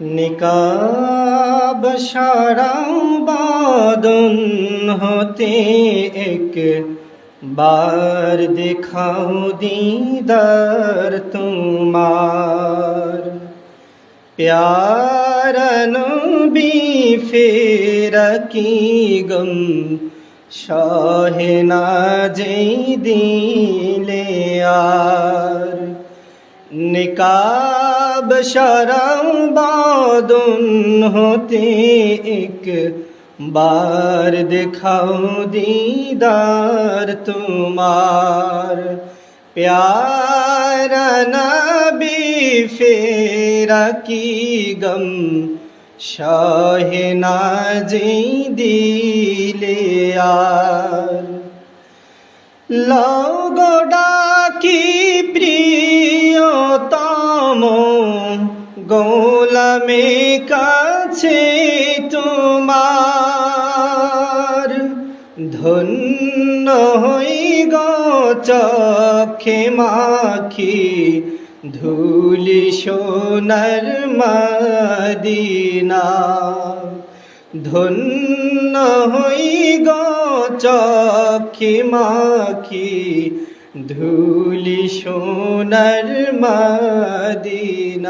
নিকাব সারাও বাদন হতে এক বার দেখাও দিদার তোমার। প্যারা নবী ফেরা কি গম সহে না যেই দিলে আর। নিকাব শরম বাদন হতে এক বার দেখাও দিদার তোমার প্যারা নবী ফেরা কি গম শাহে না যেই দিলে আর লগডা কি গোলামে কাছে তোমার। ধন্য হই গচক্ষে মাখি, ধুলি সোনার মদিনা। ধন্য হই গচক্ষে মাখি, ধুলি সোনার মদিনা।